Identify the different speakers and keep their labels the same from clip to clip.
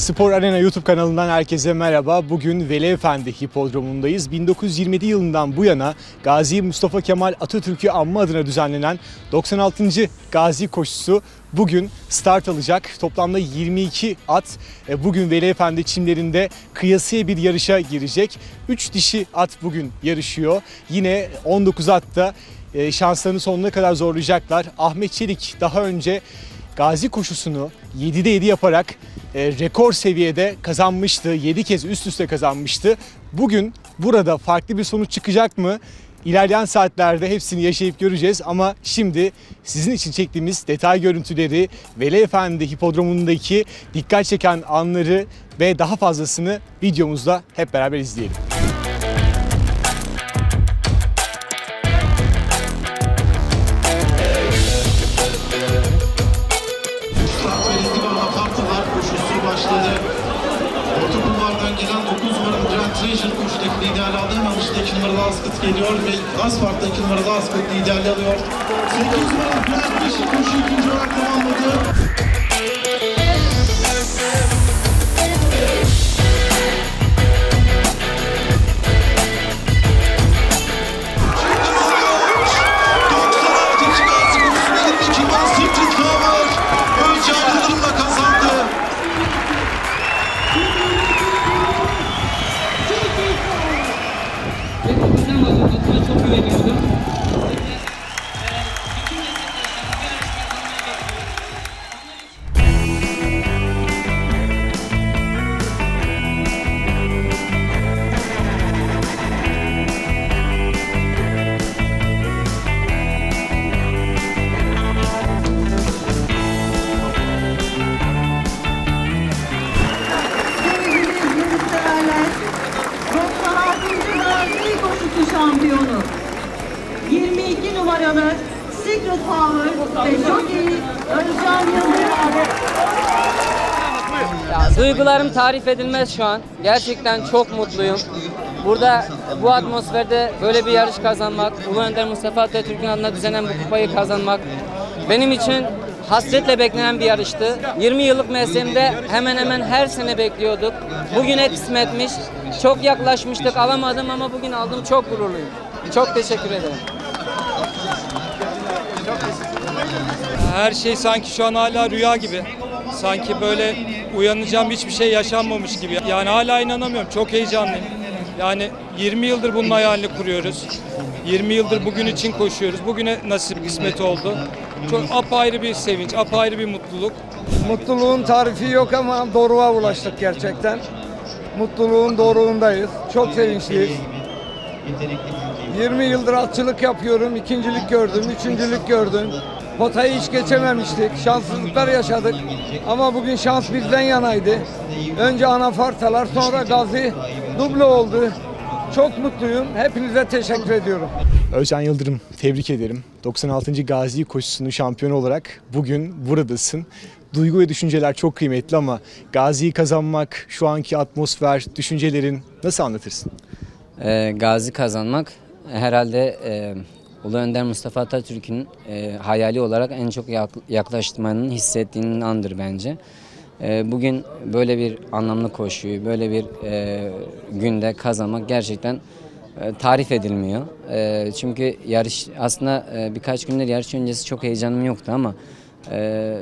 Speaker 1: Spor Arena YouTube kanalından herkese merhaba. Bugün Veli Efendi Hipodromu'ndayız. 1927 yılından bu yana Gazi Mustafa Kemal Atatürk'ü anma adına düzenlenen 96. Gazi koşusu bugün start alacak. Toplamda 22 at e, bugün Veli Efendi çimlerinde kıyasıya bir yarışa girecek. 3 dişi at bugün yarışıyor. Yine 19 at da e, şanslarını sonuna kadar zorlayacaklar. Ahmet Çelik daha önce Gazi koşusunu 7'de 7 yaparak e, rekor seviyede kazanmıştı. 7 kez üst üste kazanmıştı. Bugün burada farklı bir sonuç çıkacak mı? İlerleyen saatlerde hepsini yaşayıp göreceğiz ama şimdi sizin için çektiğimiz detay görüntüleri, Veli Efendi Hipodromu'ndaki dikkat çeken anları ve daha fazlasını videomuzda hep beraber izleyelim.
Speaker 2: Geliyor ve az farklı 2 numaralı Askıt liderliği alıyor. 8 numaralı Grand Treasure koşu ikinci olarak tamamladı.
Speaker 3: Secret Power ve Jockey Özcan Yıldırım.
Speaker 4: Ya, duygularım tarif edilmez şu an. Gerçekten çok mutluyum. Burada bu atmosferde böyle bir yarış kazanmak, Ulu Önder Mustafa Atatürk'ün adına düzenlenen bu kupayı kazanmak benim için hasretle beklenen bir yarıştı. 20 yıllık mesleğimde hemen hemen her sene bekliyorduk. Bugüne kısmetmiş. Çok yaklaşmıştık alamadım ama bugün aldım çok gururluyum. Çok teşekkür ederim.
Speaker 5: Her şey sanki şu an hala rüya gibi. Sanki böyle uyanacağım hiçbir şey yaşanmamış gibi. Yani hala inanamıyorum. Çok heyecanlıyım. Yani 20 yıldır bunun hayalini kuruyoruz. 20 yıldır bugün için koşuyoruz. Bugüne nasip kısmet oldu. Çok apayrı bir sevinç, apayrı bir mutluluk.
Speaker 6: Mutluluğun tarifi yok ama doruğa ulaştık gerçekten. Mutluluğun doruğundayız. Çok sevinçliyiz. 20 yıldır atçılık yapıyorum. ikincilik gördüm, üçüncülük gördüm. Potayı hiç geçememiştik. Şanssızlıklar yaşadık. Ama bugün şans bizden yanaydı. Önce anafartalar sonra gazi duble oldu. Çok mutluyum. Hepinize teşekkür ediyorum.
Speaker 1: Özcan Yıldırım tebrik ederim. 96. Gazi koşusunun şampiyonu olarak bugün buradasın. Duygu ve düşünceler çok kıymetli ama Gazi'yi kazanmak, şu anki atmosfer, düşüncelerin nasıl anlatırsın?
Speaker 4: Ee, gazi kazanmak herhalde e, Ulu Önder Mustafa Atatürk'ün e, hayali olarak en çok yak- yaklaştığının hissettiğinin andır bence. E, bugün böyle bir anlamlı koşuyu, böyle bir e, günde kazanmak gerçekten e, tarif edilmiyor. E, çünkü yarış aslında e, birkaç gündür yarış öncesi çok heyecanım yoktu ama e,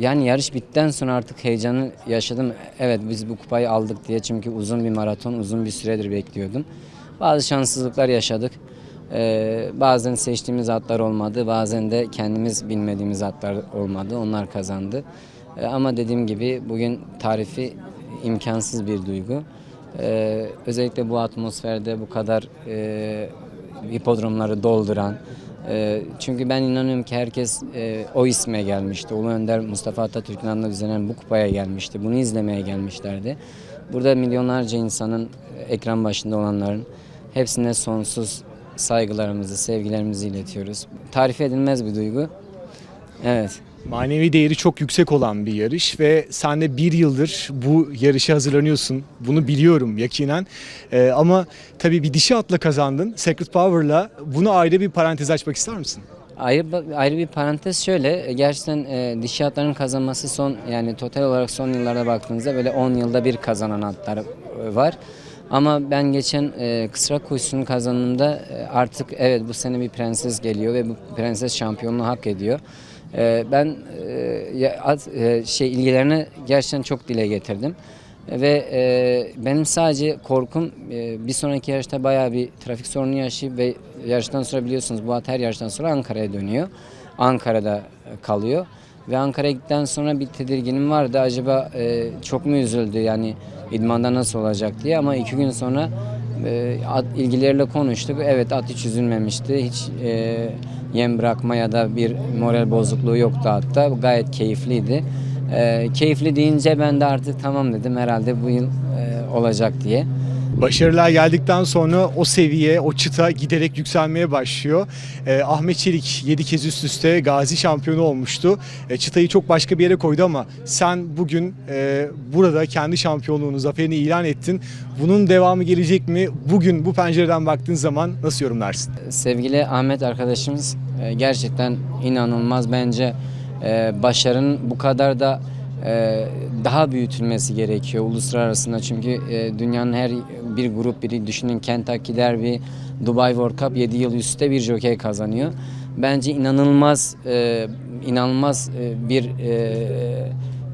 Speaker 4: yani yarış bittikten sonra artık heyecanı yaşadım. Evet biz bu kupayı aldık diye çünkü uzun bir maraton, uzun bir süredir bekliyordum. Bazı şanssızlıklar yaşadık. Ee, bazen seçtiğimiz atlar olmadı, bazen de kendimiz bilmediğimiz atlar olmadı. Onlar kazandı. Ee, ama dediğim gibi bugün tarifi imkansız bir duygu. Ee, özellikle bu atmosferde bu kadar e, hipodromları dolduran, e, çünkü ben inanıyorum ki herkes e, o isme gelmişti. Ulu Önder Mustafa Atatürk'ün adına düzenlenen bu kupaya gelmişti. Bunu izlemeye gelmişlerdi. Burada milyonlarca insanın, ekran başında olanların hepsine sonsuz saygılarımızı, sevgilerimizi iletiyoruz. Tarif edilmez bir duygu. Evet.
Speaker 1: Manevi değeri çok yüksek olan bir yarış ve sen de bir yıldır bu yarışa hazırlanıyorsun. Bunu biliyorum yakinen. Ee, ama tabii bir dişi atla kazandın. Secret Power'la. Bunu ayrı bir parantez açmak ister misin?
Speaker 4: Ayrı, ayrı bir parantez şöyle, gerçekten e, dişi atların kazanması son yani total olarak son yıllarda baktığınızda böyle 10 yılda bir kazanan atlar e, var. Ama ben geçen e, kısrak koşusunu kazandığımda e, artık evet bu sene bir prenses geliyor ve bu prenses şampiyonluğu hak ediyor. E, ben e, at- e, şey ilgilerini gerçekten çok dile getirdim. Ve e, benim sadece korkum e, bir sonraki yarışta bayağı bir trafik sorunu yaşayıp ve yarıştan sonra biliyorsunuz bu at her yarıştan sonra Ankara'ya dönüyor. Ankara'da e, kalıyor. Ve Ankara'ya gittikten sonra bir tedirginim vardı. Acaba e, çok mu üzüldü yani idmanda nasıl olacak diye ama iki gün sonra e, at ilgilileriyle konuştuk. Evet at hiç üzülmemişti. Hiç e, yem bırakma ya da bir moral bozukluğu yoktu hatta. Gayet keyifliydi. E, keyifli deyince ben de artık tamam dedim herhalde bu yıl e, olacak diye.
Speaker 1: Başarılar geldikten sonra o seviye, o çıta giderek yükselmeye başlıyor. Ee, Ahmet Çelik 7 kez üst üste gazi şampiyonu olmuştu. Ee, çıtayı çok başka bir yere koydu ama sen bugün e, burada kendi şampiyonluğunu, zaferini ilan ettin. Bunun devamı gelecek mi? Bugün bu pencereden baktığın zaman nasıl yorumlarsın?
Speaker 4: Sevgili Ahmet arkadaşımız e, gerçekten inanılmaz bence e, başarının bu kadar da e, daha büyütülmesi gerekiyor uluslararasında çünkü e, dünyanın her bir grup biri düşünün Kentucky Derby, Dubai World Cup 7 yıl üstte bir jockey kazanıyor. Bence inanılmaz e, inanılmaz e, bir e,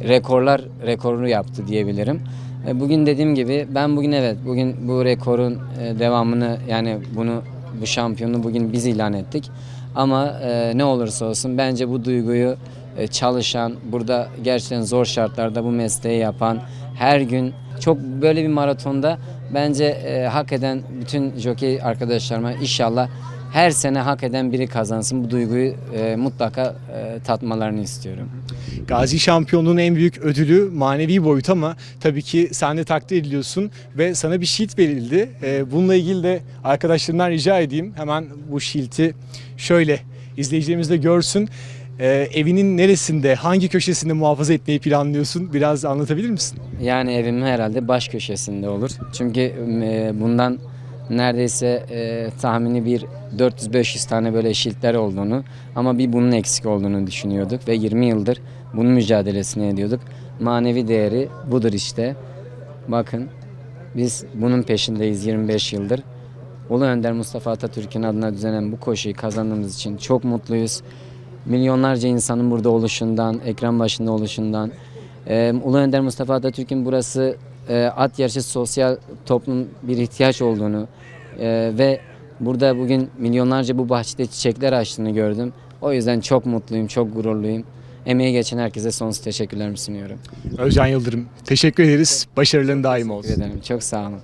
Speaker 4: rekorlar rekoru yaptı diyebilirim. E, Bugün dediğim gibi ben bugün evet bugün bu rekorun e, devamını yani bunu bu şampiyonu bugün biz ilan ettik. Ama e, ne olursa olsun bence bu duyguyu e, çalışan, burada gerçekten zor şartlarda bu mesleği yapan, her gün çok böyle bir maratonda bence e, hak eden bütün jockey arkadaşlarıma inşallah her sene hak eden biri kazansın. Bu duyguyu e, mutlaka e, tatmalarını istiyorum.
Speaker 1: Gazi şampiyonluğun en büyük ödülü manevi boyut ama tabii ki sen de takdir ediliyorsun ve sana bir şilt verildi. Ee, bununla ilgili de arkadaşlarımdan rica edeyim. Hemen bu şilti şöyle izleyicilerimiz de görsün. Ee, evinin neresinde, hangi köşesinde muhafaza etmeyi planlıyorsun? Biraz anlatabilir misin?
Speaker 4: Yani evimin herhalde baş köşesinde olur. Çünkü e, bundan neredeyse e, tahmini bir 400-500 tane böyle şiltler olduğunu ama bir bunun eksik olduğunu düşünüyorduk ve 20 yıldır bunun mücadelesini ediyorduk. Manevi değeri budur işte. Bakın biz bunun peşindeyiz 25 yıldır. Ulu Önder Mustafa Atatürk'ün adına düzenlenen bu koşuyu kazandığımız için çok mutluyuz. Milyonlarca insanın burada oluşundan, ekran başında oluşundan, ee, Ulu Önder Mustafa Atatürk'ün burası e, at yarışı sosyal toplum bir ihtiyaç olduğunu e, ve burada bugün milyonlarca bu bahçede çiçekler açtığını gördüm. O yüzden çok mutluyum, çok gururluyum. Emeği geçen herkese sonsuz teşekkürlerimi sunuyorum.
Speaker 1: Özcan Yıldırım. Teşekkür ederiz. Başarıların daim olsun.
Speaker 4: Teşekkür ederim. Çok sağ olun.